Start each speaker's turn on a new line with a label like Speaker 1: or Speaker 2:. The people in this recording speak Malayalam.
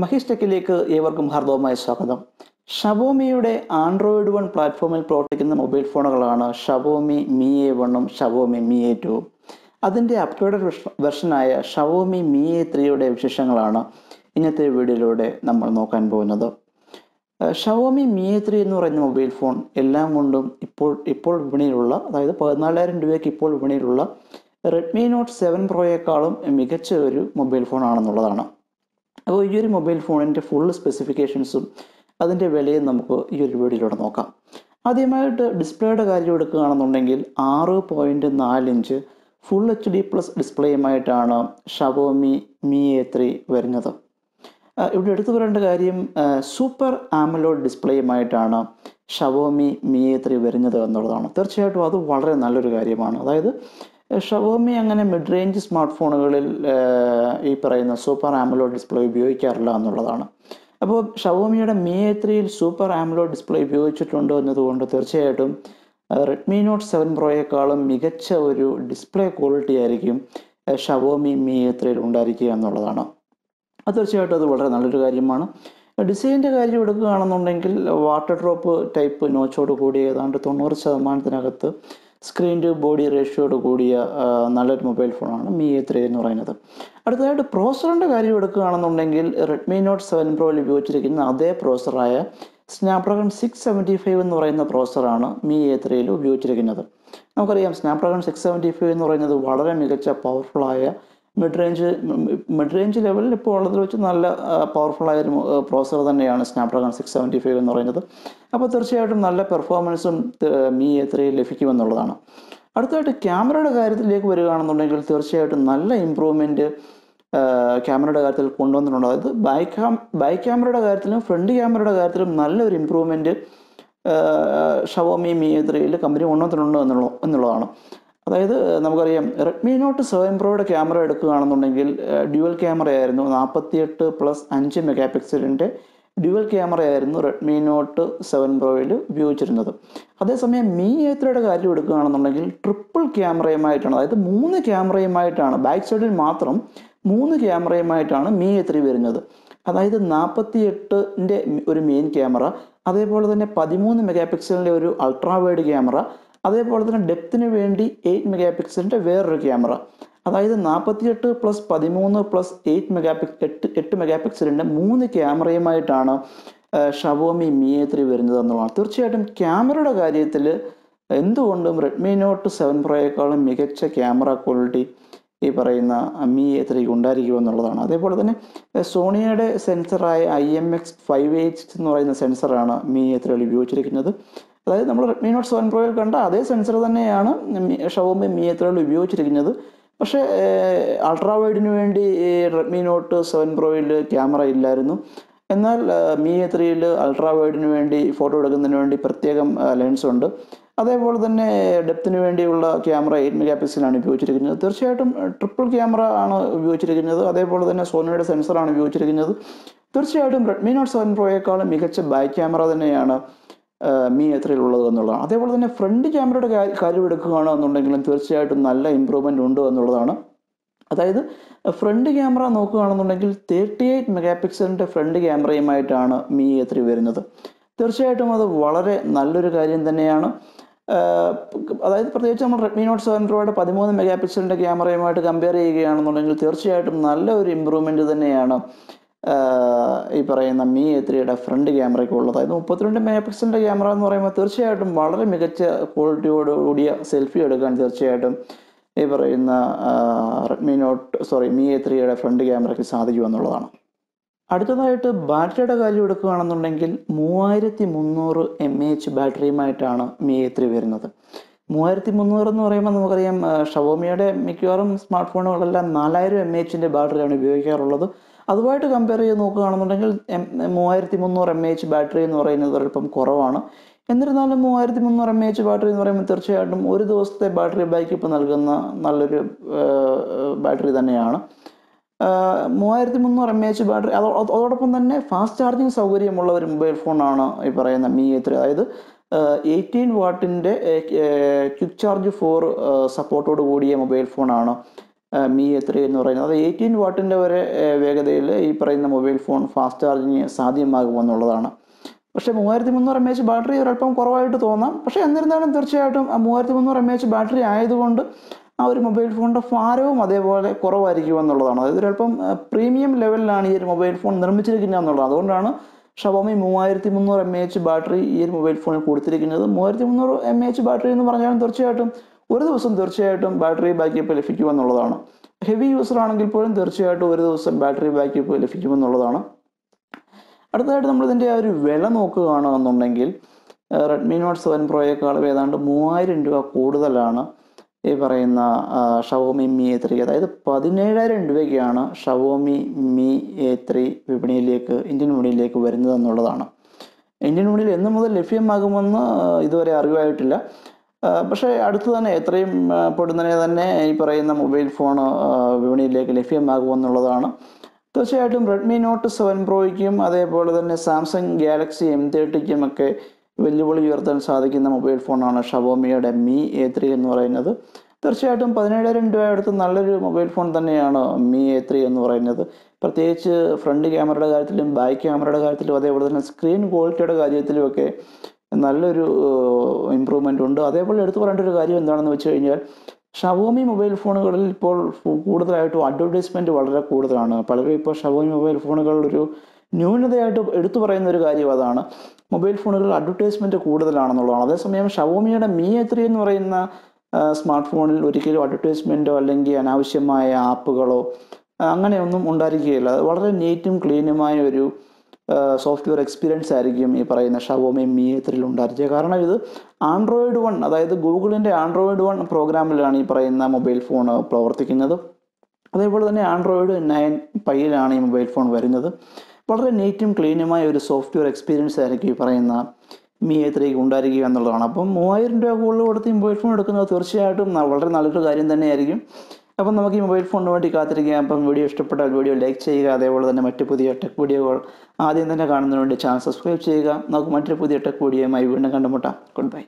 Speaker 1: മഹേഷ് ടെക്കിലേക്ക് ഏവർക്കും ഹാർദവമായ സ്വാഗതം. ഷവോമിയുടെ ആൻഡ്രോയിഡ് വൺ പ്ലാറ്റ്ഫോമിൽ പ്രവർത്തിക്കുന്ന മൊബൈൽ ഫോണുകളാണ് ഷവോമി മി എ വണ്ണും ഷവോമി മി എ ടുവും അതിന്റെ അപ്ഗ്രേഡഡ് വെർഷനായ ഷവോമി മി എ ത്രീയുടെ വിശേഷങ്ങളാണ് ഇന്നത്തെ വീഡിയോയിലൂടെ നമ്മൾ നോക്കാൻ പോകുന്നത്. ഷവോമി മി എ ത്രീ എന്ന് പറയുന്ന മൊബൈൽ ഫോൺ എല്ലാം കൊണ്ടും ഇപ്പോൾ ഇപ്പോൾ വിപണിയിലുള്ള അതായത് പതിനാലായിരം രൂപയ്ക്ക് ഇപ്പോൾ വിപണിയിലുള്ള റെഡ്മി നോട്ട് സെവൻ പ്രോയേക്കാളും മികച്ച ഒരു മൊബൈൽ ഫോൺ ആണെന്നുള്ളതാണ് അപ്പോൾ ഈ ഒരു മൊബൈൽ ഫോണിന്റെ ഫുൾ സ്പെസിഫിക്കേഷൻസും അതിന്റെ വിലയും നമുക്ക് ഈ ഒരു വീഡിയോയിലൂടെ നോക്കാം. ആദ്യമായിട്ട് ഡിസ്പ്ലേയുടെ കാര്യം എടുക്കുകയാണെന്നുണ്ടെങ്കിൽ ആറ് പോയിന്റ് നാല് inch full H D plus ഡിസ്പ്ലേയുമായിട്ടാണ് Xiaomi Mi A three വരുന്നത്. ഇവിടെ എടുത്തു പറയേണ്ട കാര്യം സൂപ്പർ ആമലോഡ് ഡിസ്പ്ലേയുമായിട്ടാണ് ഷവോമി മി എ ത്രീ വരുന്നത് എന്നുള്ളതാണ്. തീർച്ചയായിട്ടും അത് വളരെ നല്ലൊരു കാര്യമാണ്. അതായത് ഷവോമി അങ്ങനെ മിഡ് റേഞ്ച് സ്മാർട്ട് ഫോണുകളിൽ ഈ പറയുന്ന സൂപ്പർ ആമലോഡ് ഡിസ്പ്ലേ ഉപയോഗിക്കാറില്ല എന്നുള്ളതാണ്. അപ്പോൾ ഷവോമിയുടെ മി എ ത്രീയിൽ സൂപ്പർ ആമലോഡ് ഡിസ്പ്ലേ ഉപയോഗിച്ചിട്ടുണ്ട് എന്നതുകൊണ്ട് തീർച്ചയായിട്ടും റെഡ്മി നോട്ട് സെവൻ പ്രോയേക്കാളും മികച്ച ഒരു ഡിസ്പ്ലേ ക്വാളിറ്റി ആയിരിക്കും ഷവോമി മി എ ത്രീയിൽ ഉണ്ടായിരിക്കുക എന്നുള്ളതാണ്. അത് തീർച്ചയായിട്ടും അത് വളരെ നല്ലൊരു കാര്യമാണ്. ഡിസൈനിന്റെ കാര്യം എടുക്കുകയാണെന്നുണ്ടെങ്കിൽ വാട്ടർ ഡ്രോപ്പ് ടൈപ്പ് നോച്ചോട് കൂടി ഏതാണ്ട് തൊണ്ണൂറ് ശതമാനത്തിനകത്ത് സ്ക്രീൻ ടു ബോഡി റേഷ്യോട് കൂടിയ നല്ലൊരു മൊബൈൽ ഫോണാണ് മി എ ത്രീ എന്ന് പറയുന്നത്. അടുത്തതായിട്ട് പ്രോസറിന്റെ കാര്യം എടുക്കുകയാണെന്നുണ്ടെങ്കിൽ റെഡ്മി നോട്ട് സെവൻ പ്രോയിൽ ഉപയോഗിച്ചിരിക്കുന്ന അതേ പ്രോസറായ സ്നാപ്ഡ്രാഗൺ സിക്സ് സെവന്റി ഫൈവ് എന്ന് പറയുന്ന പ്രോസറാണ് മി എ ത്രീയിൽ ഉപയോഗിച്ചിരിക്കുന്നത്. നമുക്കറിയാം സ്നാപ്ഡ്രാഗൺ സിക്സ് സെവന്റി ഫൈവ് എന്ന് പറയുന്നത് വളരെ മികച്ച പവർഫുള്ളായ മിഡ് റേഞ്ച് മിഡ് റേഞ്ച് ലെവലിൽ ഇപ്പോൾ ഉള്ളതിൽ വെച്ച് നല്ല പവർഫുൾ ആയ ഒരു പ്രോസർ തന്നെയാണ് സ്നാപ്ഡ്രാഗൺ സിക്സ് സെവന്റി ഫൈവ് എന്ന് പറയുന്നത്. അപ്പോൾ തീർച്ചയായിട്ടും നല്ല പെർഫോമൻസും മീ എ ത്രീ ലഭിക്കുമെന്നുള്ളതാണ്. അടുത്തതായിട്ട് ക്യാമറയുടെ കാര്യത്തിലേക്ക് വരികയാണെന്നുണ്ടെങ്കിൽ തീർച്ചയായിട്ടും നല്ല ഇമ്പ്രൂവ്മെന്റ് ക്യാമറയുടെ കാര്യത്തിൽ കൊണ്ടുവന്നിട്ടുണ്ട്. അതായത് ബാക്ക് ക്യാം ബാക്ക് ക്യാമറയുടെ കാര്യത്തിലും ഫ്രണ്ട് ക്യാമറയുടെ കാര്യത്തിലും നല്ലൊരു ഇമ്പ്രൂവ്മെന്റ് ഷവോമി മീ ത്രീയിൽ കമ്പനി കൊണ്ടുവന്നിട്ടുണ്ട് എന്നുള്ള എന്നുള്ളതാണ്. അതായത് നമുക്കറിയാം റെഡ്മി നോട്ട് സെവൻ പ്രോയുടെ ക്യാമറ എടുക്കുകയാണെന്നുണ്ടെങ്കിൽ ഡ്യുവൽ ക്യാമറ ആയിരുന്നു നാൽപ്പത്തിയെട്ട് പ്ലസ് അഞ്ച് മെഗാ പിക്സലിന്റെ ഡ്യുവൽ ക്യാമറ ആയിരുന്നു റെഡ്മി നോട്ട് സെവൻ പ്രോയിൽ ഉപയോഗിച്ചിരുന്നത്. അതേസമയം മീ ഏത്രയുടെ കാര്യം എടുക്കുകയാണെന്നുണ്ടെങ്കിൽ ട്രിപ്പിൾ ക്യാമറയുമായിട്ടാണ് അതായത് മൂന്ന് ക്യാമറയുമായിട്ടാണ് ബാക്ക് സൈഡിൽ മാത്രം മൂന്ന് ക്യാമറയുമായിട്ടാണ് മീ എ വരുന്നത്. അതായത് നാൽപ്പത്തി എട്ടിന്റെ ഒരു മെയിൻ ക്യാമറ അതേപോലെ തന്നെ പതിമൂന്ന് മെഗാ പിക്സലിന്റെ ഒരു അൾട്രാ വൈഡ് ക്യാമറ അതേപോലെ തന്നെ ഡെപ്തിന് വേണ്ടി എയ്റ്റ് മെഗാ പിക്സലിന്റെ വേറൊരു ക്യാമറ. അതായത് നാൽപ്പത്തിയെട്ട് പ്ലസ് പതിമൂന്ന് പ്ലസ് എയ്റ്റ് മെഗാ പിക് എട്ട് എട്ട് മെഗാ പിക്സലിന്റെ മൂന്ന് ക്യാമറയുമായിട്ടാണ് ഷവോമി മി എ ത്രീ വരുന്നത് എന്നുള്ളതാണ് തീർച്ചയായിട്ടും ക്യാമറയുടെ കാര്യത്തിൽ എന്തുകൊണ്ടും റെഡ്മി നോട്ട് സെവൻ പ്രോയേക്കാളും മികച്ച ക്യാമറ ക്വാളിറ്റി ഈ പറയുന്ന മി എ ത്രീക്ക് ഉണ്ടായിരിക്കും എന്നുള്ളതാണ്. അതേപോലെ തന്നെ സോണിയുടെ സെൻസറായ I M X five eight എന്ന് പറയുന്ന സെൻസറാണ് മി എ ത്രീയിൽ ഉപയോഗിച്ചിരിക്കുന്നത്. അതായത് നമ്മൾ റെഡ്മി നോട്ട് സെവൻ പ്രോയിൽ കണ്ട അതേ സെൻസർ തന്നെയാണ് ഷവോമി മി എത്രയിൽ ത്രീയിൽ ഉപയോഗിച്ചിരിക്കുന്നത്. പക്ഷേ അൾട്രാ വൈഡിന് വേണ്ടി റെഡ്മി നോട്ട് സെവൻ പ്രോയിൽ ക്യാമറ ഇല്ലായിരുന്നു. എന്നാൽ മി ത്രീയിൽ അൾട്രാ വൈഡിന് വേണ്ടി ഫോട്ടോ എടുക്കുന്നതിന് വേണ്ടി പ്രത്യേകം ലെൻസ് ഉണ്ട്. അതേപോലെ തന്നെ ഡെപ്തിന് വേണ്ടിയുള്ള ക്യാമറ എയ്റ്റ് മെഗാ പിക്സലാണ് ഉപയോഗിച്ചിരിക്കുന്നത്. തീർച്ചയായിട്ടും ട്രിപ്പിൾ ക്യാമറ ആണ് ഉപയോഗിച്ചിരിക്കുന്നത്. അതേപോലെ തന്നെ സോണിയുടെ സെൻസറാണ് ഉപയോഗിച്ചിരിക്കുന്നത്. തീർച്ചയായിട്ടും റെഡ്മി നോട്ട് സെവൻ പ്രോയേക്കാളും മികച്ച ബാക്ക് ക്യാമറ തന്നെയാണ്. മീ എത്രയിലുള്ളത് എന്നുള്ളതാണ്. അതേപോലെ തന്നെ ഫ്രണ്ട് ക്യാമറയുടെ കാര്യം എടുക്കുകയാണ് എന്നുണ്ടെങ്കിലും തീർച്ചയായിട്ടും നല്ല ഇമ്പ്രൂവ്മെന്റ് ഉണ്ട് എന്നുള്ളതാണ്. അതായത് ഫ്രണ്ട് ക്യാമറ നോക്കുകയാണെന്നുണ്ടെങ്കിൽ തേർട്ടി എയ്റ്റ് മെഗാ പിക്സലിന്റെ ഫ്രണ്ട് ക്യാമറയുമായിട്ടാണ് മീ എ വരുന്നത്. തീർച്ചയായിട്ടും അത് വളരെ നല്ലൊരു കാര്യം തന്നെയാണ്. അതായത് പ്രത്യേകിച്ച് നമ്മൾ റെഡ്മി നോട്ട് സെവൻ പ്രോയുടെ പതിമൂന്ന് മെഗാ പിക്സലിന്റെ ക്യാമറയുമായിട്ട് കമ്പയർ ചെയ്യുകയാണെന്നുണ്ടെങ്കിൽ തീർച്ചയായിട്ടും നല്ല ഒരു ഇമ്പ്രൂവ്മെന്റ് തന്നെയാണ് ഈ പറയുന്ന മീ എ ത്രീയുടെ ഫ്രണ്ട് ക്യാമറയ്ക്ക് ഉള്ളത്. അതായത് മുപ്പത്തിരണ്ട് മെഗാ പിക്സലിന്റെ ക്യാമറ എന്ന് പറയുമ്പോൾ തീർച്ചയായിട്ടും വളരെ മികച്ച ക്വാളിറ്റിയോട് കൂടിയ സെൽഫി എടുക്കാൻ തീർച്ചയായിട്ടും ഈ പറയുന്ന Redmi Note sorry Mi A ത്രീയുടെ ഫ്രണ്ട് ക്യാമറയ്ക്ക് സാധിക്കും എന്നുള്ളതാണ്. അടുത്തതായിട്ട് ബാറ്ററിയുടെ കാര്യം എടുക്കുകയാണെന്നുണ്ടെങ്കിൽ മൂവായിരത്തി മുന്നൂറ് എം എച്ച് ബാറ്ററിയുമായിട്ടാണ് മി എ ത്രീ വരുന്നത്. മൂവായിരത്തി മുന്നൂറ് എന്ന് പറയുമ്പോൾ നമുക്കറിയാം ഷവോമിയുടെ മിക്കവാറും സ്മാർട്ട് ഫോണുകളെല്ലാം നാലായിരം എ എച്ചിന്റെ ബാറ്ററിയാണ് ഉപയോഗിക്കാറുള്ളത്. അതുമായിട്ട് കമ്പയർ ചെയ്ത് നോക്കുകയാണെന്നുണ്ടെങ്കിൽ മൂവായിരത്തി മുന്നൂറ് എം എച്ച് ബാറ്ററി എന്ന് പറയുന്നത് അല്പം കുറവാണ്. എന്നിരുന്നാലും മൂവായിരത്തി മുന്നൂറ് എം എച്ച് ബാറ്ററി എന്ന് പറയുമ്പോൾ തീർച്ചയായിട്ടും ഒരു ദിവസത്തെ ബാറ്ററി ബാക്കപ്പ് നൽകുന്ന നല്ലൊരു ബാറ്ററി തന്നെയാണ്. മൂവായിരത്തി മുന്നൂറ് എം എച്ച് ബാറ്ററി അതോ അതോ- അതോടൊപ്പം തന്നെ ഫാസ്റ്റ് ചാർജിങ് സൗകര്യമുള്ള ഒരു മൊബൈൽ ഫോണാണ് ഈ പറയുന്ന മി എ ത്രീ അതായത് എയ്റ്റീൻ വാട്ടിന്റെ ക്വിക്ക് ചാർജ് ഫോർ സപ്പോർട്ടോട് കൂടിയ മൊബൈൽ ഫോണാണ് മി ത്രീ എന്ന് പറയുന്നത്. അത് എയ്റ്റീൻ വാട്ടിന്റെ വരെ വേഗതയിൽ ഈ പറയുന്ന മൊബൈൽ ഫോൺ ഫാസ്റ്റ് ചാർജിങ് സാധ്യമാകുമെന്നുള്ളതാണ് പക്ഷേ മൂവായിരത്തി മുന്നൂറ് എം എച്ച് ബാറ്ററി ഒരല്പം കുറവായിട്ട് തോന്നാം. പക്ഷേ എന്നിരുന്നാലും തീർച്ചയായിട്ടും ആ മൂവായിരത്തി മുന്നൂറ് എം എച്ച് ബാറ്ററി ആയതുകൊണ്ട് ആ ഒരു മൊബൈൽ ഫോണിന്റെ ഭാരവും അതേപോലെ കുറവായിരിക്കും എന്നുള്ളതാണ്. അതായത് ഒരല്പം പ്രീമിയം ലെവലിലാണ് ഈ ഒരു മൊബൈൽ ഫോൺ നിർമ്മിച്ചിരിക്കുന്നത് എന്നുള്ളത്. അതുകൊണ്ടാണ് ഷവോമി മൂവായിരത്തി മുന്നൂറ് എം എച്ച് ബാറ്ററി ഈ ഒരു മൊബൈൽ ഫോണിൽ കൊടുത്തിരിക്കുന്നത്. മൂവായിരത്തി മുന്നൂറ് എം എച്ച് ബാറ്ററി എന്ന് പറഞ്ഞാലും തീർച്ചയായിട്ടും ഒരു ദിവസം തീർച്ചയായിട്ടും ബാറ്ററി ബാക്കപ്പ് ലഭിക്കുമെന്നുള്ളതാണ്. ഹെവി യൂസർ ആണെങ്കിൽ പോലും തീർച്ചയായിട്ടും ഒരു ദിവസം ബാറ്ററി ബാക്കപ്പ് ലഭിക്കുമെന്നുള്ളതാണ്. അടുത്തതായിട്ട് നമ്മൾ ഇതിന്റെ ആ ഒരു വില നോക്കുകയാണെന്നുണ്ടെങ്കിൽ റെഡ്മി നോട്ട് സെവൻ പ്രോയേക്കാളും ഏതാണ്ട് മൂവായിരം രൂപ കൂടുതലാണ് ഈ പറയുന്ന ഷവോമി മി എ ത്രീ അതായത് പതിനേഴായിരം രൂപയ്ക്കാണ് ഷവോമി മി എ ത്രീ വിപണിയിലേക്ക് ഇന്ത്യൻ വിപണിയിലേക്ക് വരുന്നത് എന്നുള്ളതാണ്. ഇന്ത്യൻ വിപണിയിൽ എന്ന് മുതൽ ലഭ്യമാകുമെന്ന് ഇതുവരെ അറിവായിട്ടില്ല. പക്ഷേ അടുത്ത് തന്നെ എത്രയും പെടുന്നതിനെ തന്നെ ഈ പറയുന്ന മൊബൈൽ ഫോൺ വിപണിയിലേക്ക് ലഭ്യമാകുമെന്നുള്ളതാണ്. തീർച്ചയായിട്ടും റെഡ്മി നോട്ട് സെവൻ പ്രോയ്ക്കും അതേപോലെ തന്നെ സാംസങ് ഗാലക്സി എം തേർട്ടിക്കും ഒക്കെ വെല്ലുവിളി ഉയർത്താൻ സാധിക്കുന്ന മൊബൈൽ ഫോണാണ് ഷവോമിയുടെ മി എ ത്രീ എന്ന് പറയുന്നത്. തീർച്ചയായിട്ടും പതിനേഴായിരം രൂപ അടുത്ത് നല്ലൊരു മൊബൈൽ ഫോൺ തന്നെയാണ് മി എ ത്രീ എന്ന് പറയുന്നത്. പ്രത്യേകിച്ച് ഫ്രണ്ട് ക്യാമറയുടെ കാര്യത്തിലും ബാക്ക് ക്യാമറയുടെ കാര്യത്തിലും അതേപോലെ തന്നെ സ്ക്രീൻ ക്വാളിറ്റിയുടെ കാര്യത്തിലുമൊക്കെ നല്ലൊരു ഇമ്പ്രൂവ്മെന്റ് ഉണ്ട്. അതേപോലെ എടുത്തു പറയേണ്ട ഒരു കാര്യം എന്താണെന്ന് വെച്ച് കഴിഞ്ഞാൽ ഷവോമി മൊബൈൽ ഫോണുകളിൽ ഇപ്പോൾ കൂടുതലായിട്ടും അഡ്വർടൈസ്മെന്റ് വളരെ കൂടുതലാണ്. പലരും ഇപ്പോൾ ഷവോമി മൊബൈൽ ഫോണുകളൊരു ന്യൂനതയായിട്ട് എടുത്തു പറയുന്ന ഒരു കാര്യം അതാണ്. മൊബൈൽ ഫോണുകളിൽ അഡ്വർടൈസ്മെന്റ് കൂടുതലാണെന്നുള്ളതാണ്. അതേസമയം ഷവോമിയുടെ മി ത്രീ എന്ന് പറയുന്ന സ്മാർട്ട് ഫോണിൽ ഒരിക്കലും അഡ്വർടൈസ്മെന്റോ അല്ലെങ്കിൽ അനാവശ്യമായ ആപ്പുകളോ അങ്ങനെയൊന്നും ഉണ്ടായിരിക്കുകയില്ല. വളരെ നീറ്റും ക്ലീനുമായ ഒരു സോഫ്റ്റ്വെയർ എക്സ്പീരിയൻസ് ആയിരിക്കും ഈ പറയുന്ന ഷവോമി മി എ ത്രീയിൽ ഉണ്ടായിരിക്കുക കാരണം ഇത് ആൻഡ്രോയിഡ് വൺ അതായത് ഗൂഗിളിന്റെ ആൻഡ്രോയിഡ് വൺ പ്രോഗ്രാമിലാണ് ഈ പറയുന്ന മൊബൈൽ ഫോൺ പ്രവർത്തിക്കുന്നത്. അതേപോലെ തന്നെ ആൻഡ്രോയിഡ് നയൻ പൈയിലാണ് ഈ മൊബൈൽ ഫോൺ വരുന്നത്. വളരെ നീറ്റും ക്ലീനുമായ ഒരു സോഫ്റ്റ്വെയർ എക്സ്പീരിയൻസ് ആയിരിക്കും ഈ പറയുന്ന മി എ ത്രീക്ക് ഉണ്ടായിരിക്കുക എന്നുള്ളതാണ്. അപ്പം മൂവായിരം രൂപ കൂടുതൽ കൊടുത്ത് മൊബൈൽ ഫോൺ എടുക്കുന്നത് തീർച്ചയായിട്ടും വളരെ നല്ലൊരു കാര്യം തന്നെയായിരിക്കും. അപ്പം നമുക്ക് ഈ മൊബൈൽ ഫോണിന് വേണ്ടി കാത്തിരിക്കാം. അപ്പം വീഡിയോ ഇഷ്ടപ്പെട്ടാൽ വീഡിയോ ലൈക്ക് ചെയ്യുക. അതേപോലെ തന്നെ മറ്റു പുതിയ ടെക് വീഡിയോകൾ ആദ്യം തന്നെ കാണുന്നതിന് വേണ്ടി ചാനൽ സബ്സ്ക്രൈബ് ചെയ്യുക. നമുക്ക് മറ്റൊരു പുതിയ ടെക് വീഡിയോയുമായി വീണ്ടും കണ്ടുമുട്ടാം. Good bye.